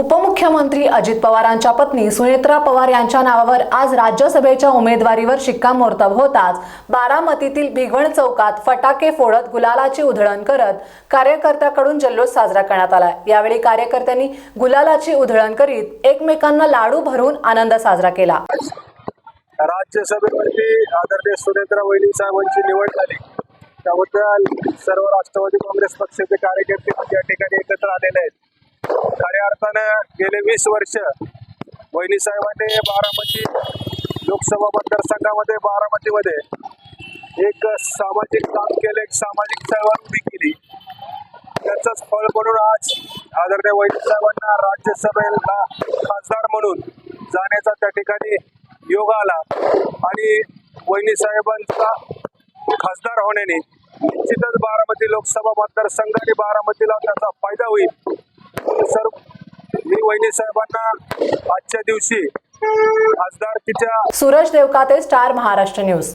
उपमुख्यमंत्री अजित पवारांच्या पत्नी सुनेत्रा पवार यांच्या नावावर आज राज्यसभेच्या उमेदवारीवर शिक्कामोर्तब होताच बारामतीतील भिगवण चौकात फटाके फोडत गुलालाची उधळण करत कार्यकर्त्याकडून जल्लोष साजरा करण्यात आला. यावेळी कार्यकर्त्यांनी गुलालाची उधळण करीत एकमेकांना लाडू भरून आनंद साजरा केला. राज्यसभेवरती आदरणीय सुनेत्रा वैली साहेबांची निवड झाली. त्याबद्दल सर्व राष्ट्रवादी काँग्रेस पक्षाचे कार्यकर्ते या ठिकाणी एकत्र आलेले आहेत. खऱ्या अर्थानं गेले वीस वर्ष वहिनी साहेबांनी बारामती लोकसभा मतदारसंघामध्ये बारामतीमध्ये एक सामाजिक काम केलं एक सामाजिक चळवळ उभी केली. त्याचंच फळ म्हणून आज आदरणीय वहिनी साहेबांना राज्यसभेला खासदार म्हणून जाण्याचा त्या ठिकाणी योग आला. आणि वहिनी साहेबांचा खासदार होण्याने निश्चितच बारामती लोकसभा मतदारसंघ आणि बारामतीला त्याचा फायदा होईल. सर्व मी वहिनी साहेबांना आजच्या दिवशी खासदारकीच्या सूरज देवकाते स्टार महाराष्ट्र न्यूज.